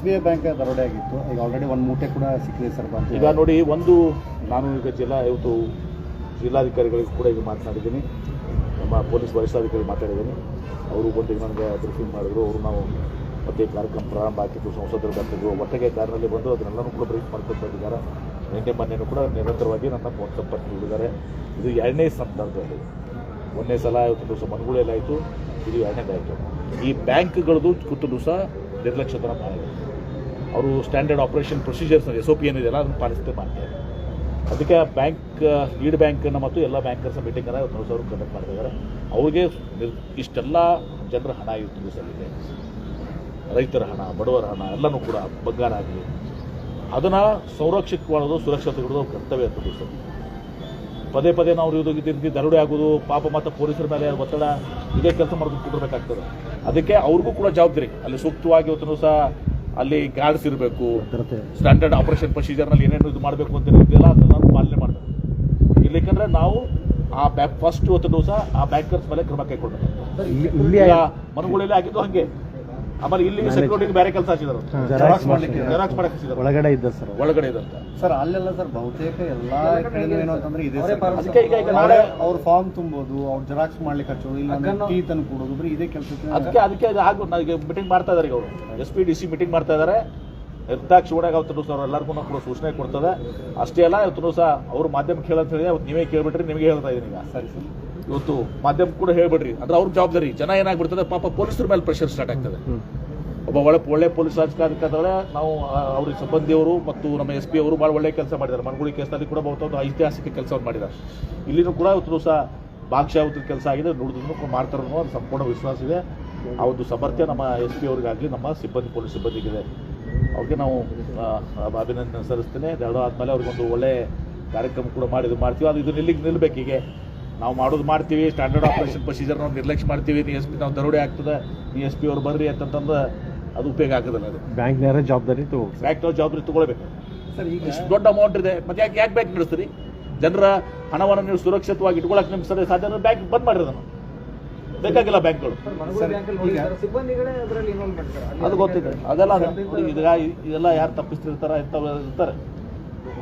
S B I bank ದರೋಡೆ ಆಗಿತ್ತು. ಈಗ ಆಲ್ರೆಡಿ ಒಂದು ಮೂಟೆ ಕೂಡ ಸಿಕ್ಕಿದೆ ಸರ್ ಬಂತು. ಈಗ ನೋಡಿ, ಒಂದು ನಾನು ಈಗ ಜಿಲ್ಲಾ ಇವತ್ತು ಜಿಲ್ಲಾಧಿಕಾರಿಗಳಿಗೆ ಕೂಡ ಈಗ ಮಾತನಾಡಿದ್ದೀನಿ. ನಮ್ಮ ಪೊಲೀಸ್ ವರಿಷ್ಠಾಧಿಕಾರಿ ಮಾತಾಡಿದ್ದೀನಿ ಅವರು ಬಂದು ನನಗೆ ಬ್ರೀಫಿಂಗ್ ಮಾಡಿದ್ರು. ಅವರು ನಾವು ಮತ್ತೆ ಕಾರ್ಯಕ್ರಮ ಪ್ರಾರಂಭ ಆಗಿತ್ತು ಸಂಸದರು ಬರ್ತಿದ್ರು. ಒಟ್ಟಿಗೆ ಕಾರಿನಲ್ಲಿ ಬಂದು ಅದನ್ನೆಲ್ಲನೂ ಕೂಡ ಬ್ರೀಫ್ ಮಾಡ್ಕೊಂಡು ಬಂದಿದ್ದಾರೆ ನಿನ್ನೆ ಮೊನ್ನೆನೂ ಕೂಡ ನಿರಂತರವಾಗಿ ನನ್ನ ಫೋನ್ ಸಂಪರ್ಕ ನೀಡಿದ್ದಾರೆ ಇದು ಎರಡನೇ ಸಂದರ್ಭದಲ್ಲಿ. ಒಂದನೇ ಸಲ ಇವತ್ತು ದಿವಸ ಮನಗುಳೆಲ್ಲ ಆಯಿತು. ಇದು ಎರಡನೇದಾಯಿತು. ಈ ಬ್ಯಾಂಕ್ಗಳದ್ದು ಕುತ್ತು ದಿವಸ ನಿರ್ಲಕ್ಷ್ಯತನ ಮಾಡಿದೆ ಅವರು standard operation procedures S O P ಏನಿದೆಯಲ್ಲ, ಅದನ್ನು ಪಾಲಿಸ್ತಾ ಮಾಡ್ತಾರೆ. ಅದಕ್ಕೆ ಬ್ಯಾಂಕ್ ಲೀಡ್ ಬ್ಯಾಂಕನ್ನು ಮತ್ತು ಎಲ್ಲ ಬ್ಯಾಂಕರ್ಸ್ ಮೀಟಿಂಗನ್ನು ಇವತ್ತು ಅವರು ಕಂಡಕ್ಟ್ ಮಾಡ್ತಿದ್ದಾರೆ ಅವ್ರಿಗೆ ಇಷ್ಟೆಲ್ಲ ಜನರ ಹಣ ಇವತ್ತು ದಿವಸಲ್ಲಿದೆ ರೈತರ ಹಣ, ಬಡವರ ಹಣ, ಎಲ್ಲನೂ ಕೂಡ ಬಂಗಾರ ಆಗಲಿ ಅದನ್ನು ಸಂರಕ್ಷಿತ ಮಾಡೋದು ಅವ್ರ ಕರ್ತವ್ಯ ಅಂತ ಸರ್ ಪದೇ ಪದೇ ನಾವು ಇದು ದರೋಡೆ ಆಗೋದು, ಪಾಪ ಮತ್ತು ಪೊಲೀಸರ ಮೇಲೆ ಒತ್ತಡ, ಇದೇ ಕೆಲಸ ಮಾಡೋದು ಕೂಡಬೇಕಾಗ್ತದೆ ಅದಕ್ಕೆ ಅವ್ರಿಗೂ ಕೂಡ ಜವಾಬ್ದಾರಿ. ಅಲ್ಲಿ ಸೂಕ್ತವಾಗಿ ಇವತ್ತು ಸಹ ಅಲ್ಲಿ ಗಾರ್ಡ್ಸ್ ಇರಬೇಕು. ಸ್ಟ್ಯಾಂಡರ್ಡ್ ಆಪರೇಷನ್ ಪ್ರೊಸೀಜರ್ನಲ್ಲಿ ಏನೇನು ಇದು ಮಾಡಬೇಕು ಅಂತ ಇದೆಯಲ್ಲ ಅದನ್ನು ಪಾಲನೆ ಮಾಡಬೇಕು. ಇಲ್ಲಿಕಂದ್ರೆ ನಾವು ಆ ಬ್ಯಾಂಕ್ ಫಸ್ಟ್ ಇವತ್ತು ದಿವಸ ಆ ಬ್ಯಾಂಕರ್ಸ್ ಮೇಲೆ ಕ್ರಮ ಈಗ ಮನೆಗಳಲ್ಲಿ ಆಗಿದ್ದು ಹಂಗೆ. ಆಮೇಲೆ ಇಲ್ಲಿ ಸೆಕ್ಯೂರಿಟಿ ಬೇರೆ ಕೆಲಸ ಹಚ್ಚಿದ್ರು ಜೆರಾಕ್ಸ್ ಮಾಡ್ಲಿಕ್ಕೆ ಜೆರಾಕ್ಸ್ ಮಾಡಕ್ಕೆ ಹಚ್ಚಿದ್ರು ಒಳಗಡೆ ಇದ್ದ ಸರ್. ಒಳಗಡೆ ಇದ್ದಂತ ಸರ್ ಅಲ್ಲೆಲ್ಲ ಸರ್ ಬಹುತೇಕ ಎಲ್ಲಾ ಕಡೆನೂ ಏನು ಅಂತಂದ್ರೆ ಇದೆ ಸರ್. ಅದಕ್ಕೆ ಈಗ ಈಗ ನಾಳೆ ಅವ್ರ ಫಾರ್ಮ್ ತುಂಬೋದು ಅವ್ರ ಜೆರಾಕ್ಸ್ ಮಾಡ್ಲಿಕ್ಕೆ ಹಚ್ಚೋದು ಇಲ್ಲ ಟೀ ತಂದು ಕೊಡೋದು ಬರೀ ಇದೇ ಕೆಲಸ ಅದಕ್ಕೆ ಅದಕ್ಕೆ ಅದು ಆಗು ಈಗ ಮೀಟಿಂಗ್ ಮಾಡ್ತಾ ಇದಾರೆ ಈಗ ಅವರು. S P D C meeting ಮಾಡ್ತಾ ಇದ್ದಾರೆ ನಿರ್ದಾಕ್ಷಿಣ್ಯಾಗ ಅವತ್ತು ಸರ್ ಎಲ್ಲರಿಗೂ ಕೂಡ ಸೂಚನೆ ಕೊಡ್ತದೆ. ಅಷ್ಟೇ ಅಲ್ಲ ಇವತ್ತು ಸಹ ಅವರು ಮಾಧ್ಯಮಕ್ಕೆ ಹೇಳಂತ ಹೇಳಿ ಅವತ್ತು ನೀವೇ ಕೇಳ್ಬಿಟ್ರಿ ನಿಮಗೆ ಹೇಳ್ತಾ ಇದ್ದೀನಿ ಈಗ. ಸರಿ ಸರ್. ಇವತ್ತು ಮಾಧ್ಯಮ ಕೂಡ ಹೇಳ್ಬಿಡ್ರಿ. ಅಂದ್ರೆ ಅವ್ರ ಜವಾಬ್ದಾರಿ. ಜನ ಏನಾಗ್ಬಿಡ್ತದೆ? ಪಾಪ ಪೊಲೀಸರ ಮೇಲೆ ಪ್ರೆಷರ್ ಸ್ಟಾರ್ಟ್ ಆಗ್ತದೆ. ಒಬ್ಬ ಒಳ್ಳೆ ಒಳ್ಳೆ ಪೊಲೀಸ್ ಅಧಿಕಾರಿಗಳೇ ನಾವು ಅವ್ರಿಗೆ ಸಿಬ್ಬಂದಿಯವರು ಮತ್ತು ನಮ್ಮ ಎಸ್ ಪಿ ಅವರು ಭಾಳ ಒಳ್ಳೆ ಕೆಲಸ ಮಾಡಿದ್ದಾರೆ. ಮನಗುಳಿ ಕೇಸ್ನಲ್ಲಿ ಕೂಡ ಬಹುತ ಒಂದು ಐತಿಹಾಸಿಕ ಕೆಲಸವನ್ನು ಮಾಡಿದ್ದಾರೆ. ಇಲ್ಲಿನೂ ಕೂಡ ಇವತ್ತು ಸಹ ಉತ್ತರ ಕೆಲಸ ಆಗಿದೆ. ನುಡಿದ್ರು ಮಾಡ್ತಾರೋ ಅದು ಸಂಪೂರ್ಣ ವಿಶ್ವಾಸ ಇದೆ. ಆ ಒಂದು ಸಮರ್ಥ್ಯ ನಮ್ಮ ಎಸ್ ಪಿ ಅವ್ರಿಗಾಗಲಿ ನಮ್ಮ ಸಿಬ್ಬಂದಿ ಪೊಲೀಸ್ ಸಿಬ್ಬಂದಿಗಿದೆ. ಅವ್ರಿಗೆ ನಾವು ಅಭಿನಂದನೆ ಸಲ್ಲಿಸ್ತೇನೆ. ಎರಡು ಆದಮೇಲೆ ಅವ್ರಿಗೊಂದು ಒಳ್ಳೆ ಕಾರ್ಯಕ್ರಮ ಕೂಡ ಮಾಡಿದ್ದು ಮಾಡ್ತೀವಿ. ಅದು ಇದು ನಿಲ್ಲಿಗೆ ನಿಲ್ಲಬೇಕು ಹೀಗೆ ನಾವು ಮಾಡೋದು ಮಾಡ್ತೀವಿ ಸ್ಟ್ಯಾಂಡರ್ಡ್ ಆಪರೇಷನ್ ಪ್ರೊಸೀಜರ್ ನಾವು ನಿರ್ಲಕ್ಷ್ಯ ಮಾಡ್ತೀವಿ ನೀ ಎಸ್ ಪಿ ನಾವು ದರೋಡೆ ಆಗ್ತದೆ ನೀ ಎಸ್ ಪಿ ಅವ್ರು ಬರ್ರಿ ಅಂತಂತಂದ್ರೆ ಅದು ಉಪಯೋಗ ಆಗೋದಿಲ್ಲ ಅದು. ಬ್ಯಾಂಕ್ನವರ ಜವಾಬ್ದಾರಿ ತಗೋ ಬ್ಯಾಂಕ್ನವ್ರು ಜವಾಬ್ದಾರಿ ತೊಗೊಳ್ಬೇಕು. ಸರ್ ಈಗ ಇಷ್ಟು ದೊಡ್ಡ ಅಮೌಂಟ್ ಇದೆ. ಮತ್ತೆ ಯಾಕೆ ಯಾಕೆ ಬ್ಯಾಂಕ್ ನಡೆಸ್ತೀರಿ? ಜನರ ಹಣವನ್ನು ನೀವು ಸುರಕ್ಷಿತವಾಗಿ ಇಟ್ಕೊಳ್ಳೋಕೆ ನಿಮ್ಗೆ ಸರಿ ಸಾಧ್ಯ ಅಂದ್ರೆ ಬ್ಯಾಂಕ್ ಬಂದ್ ಮಾಡಿರಿ ಅದನ್ನು. ಬೇಕಾಗಿಲ್ಲ ಬ್ಯಾಂಕ್ಗಳು. ಅದು ಗೊತ್ತಿದೆ. ಅದೆಲ್ಲ ಈಗ ಇದೆಲ್ಲ ಯಾರು ತಪ್ಪಿಸ್ತಿರ್ತಾರೆ ಇಂಥವ್ರು ಇರ್ತಾರೆ.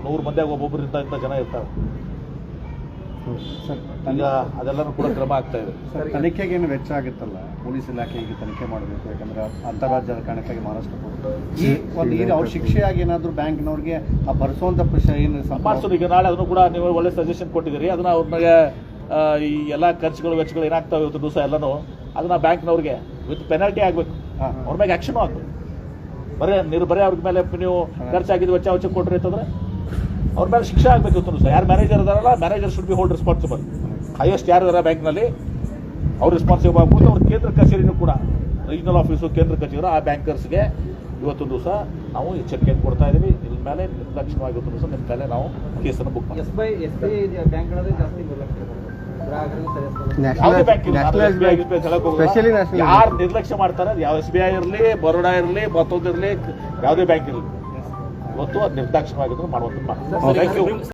ನೂರು ಮಂದಿಯಾಗ ಒಬ್ಬೊಬ್ರು ಇಂಥ ಇಂಥ ಜನ ಇರ್ತಾರೆ. ಈಗ ಅದೆಲ್ಲರೂ ಕೂಡ ಕ್ರಮ ಆಗ್ತಾ ಇದೆ. ಸರ್ ತನಿಖೆಗೆ ಏನು ವೆಚ್ಚ ಆಗುತ್ತಲ್ಲ? ಪೊಲೀಸ್ ಇಲಾಖೆ ಈಗ ತನಿಖೆ ಮಾಡಬೇಕು ಯಾಕಂದ್ರೆ ಅಂತಾರಾಜ್ಯ ಕಾರಣಕ್ಕಾಗಿ ಮಹಾರಾಷ್ಟ್ರ ಈ ಒಂದು ಈಗ ಅವ್ರ ಶಿಕ್ಷೆಯಾಗಿ ಏನಾದರೂ ಬ್ಯಾಂಕ್ನವ್ರಿಗೆ ಆ ಭರಿಸುವಂಥ ಪ್ರಶ್ನೆ ಏನು ಸಂಪಾದಿಸೋದು ಈಗ ನಾಳೆ ಅದನ್ನು ಕೂಡ ನೀವು ಒಳ್ಳೆ ಸಜೆಷನ್ ಕೊಟ್ಟಿದ್ದೀರಿ. ಅದನ್ನ ಅವ್ರನ್ನ ಆ, ಈ ಎಲ್ಲ ಖರ್ಚುಗಳು ವೆಚ್ಚಗಳು ಏನಾಗ್ತಾವೆ ಇವತ್ತು ದಿವಸ ಎಲ್ಲನೂ ಅದನ್ನ ಬ್ಯಾಂಕ್ನವ್ರಿಗೆ ವಿತ್ ಪೆನಾಲ್ಟಿ ಆಗಬೇಕು. ಹಾ. ಅವ್ರ ಮೇಲೆ ಆಕ್ಷನ್ ಆಗಬೇಕು. ಬರೇ ನೀರು ಬರೇ ಅವ್ರ ಮೇಲೆ ನೀವು ಖರ್ಚಾಗಿದ್ದು ವೆಚ್ಚ ವೆಚ್ಚ ಕೊಟ್ರಿ ಅಂತಂದ್ರೆ ಅವ್ರ ಮೇಲೆ ಶಿಕ್ಷೆ ಆಗಬೇಕು ಅಂತ ದಿವಸ ಯಾರು ಮ್ಯಾನೇಜರ್ ಇದಾರಲ್ಲ manager should be hold responsible highest ಯಾರು ಇದಾರೆ ಬ್ಯಾಂಕ್ನಲ್ಲಿ ಅವ್ರು ರೆಸ್ಪಾನ್ಸಿಬಲ್ ಆಗ್ಬೋದು ಅವ್ರ ಕೇಂದ್ರ ಕಚೇರಿನೂ ಕೂಡ ರೀಜನಲ್ ಆಫೀಸು ಕೇಂದ್ರ ಕಚೇರಿ ಆ ಬ್ಯಾಂಕರ್ಸ್ಗೆ ಇವತ್ತು ದಿವಸ ನಾವು ಎಚ್ಚರಿಕೆಯನ್ನು ಕೊಡ್ತಾ ಇದ್ದೀವಿ ಇದ್ರ ಮೇಲೆ ನಿರ್ಲಕ್ಷ್ಯವಾಗಿ ಇವತ್ತು ದಿವಸ ನಿಮ್ಮ ಮೇಲೆ ನಾವು ಕೇಸನ್ನು ಬುಕ್ national ಯಾರು ನಿರ್ಲಕ್ಷ್ಯ ಮಾಡ್ತಾರೆ? ಯಾವ ಎಸ್ ಬಿ ಐ ಇರಲಿ ಬರೋಡಾ ಇರಲಿ ಮತ್ತೊಂದು ಇರಲಿ ಯಾವುದೇ ಬ್ಯಾಂಕ್ ಇರಲಿ. ಇವತ್ತು ಅದು ನಿರ್ದಾಕ್ಷಿಣ್ಯವಾಗಿದ್ರು ಮಾಡುವಂಥದ್ದು ಮಾಡಿ ಥ್ಯಾಂಕ್ ಯು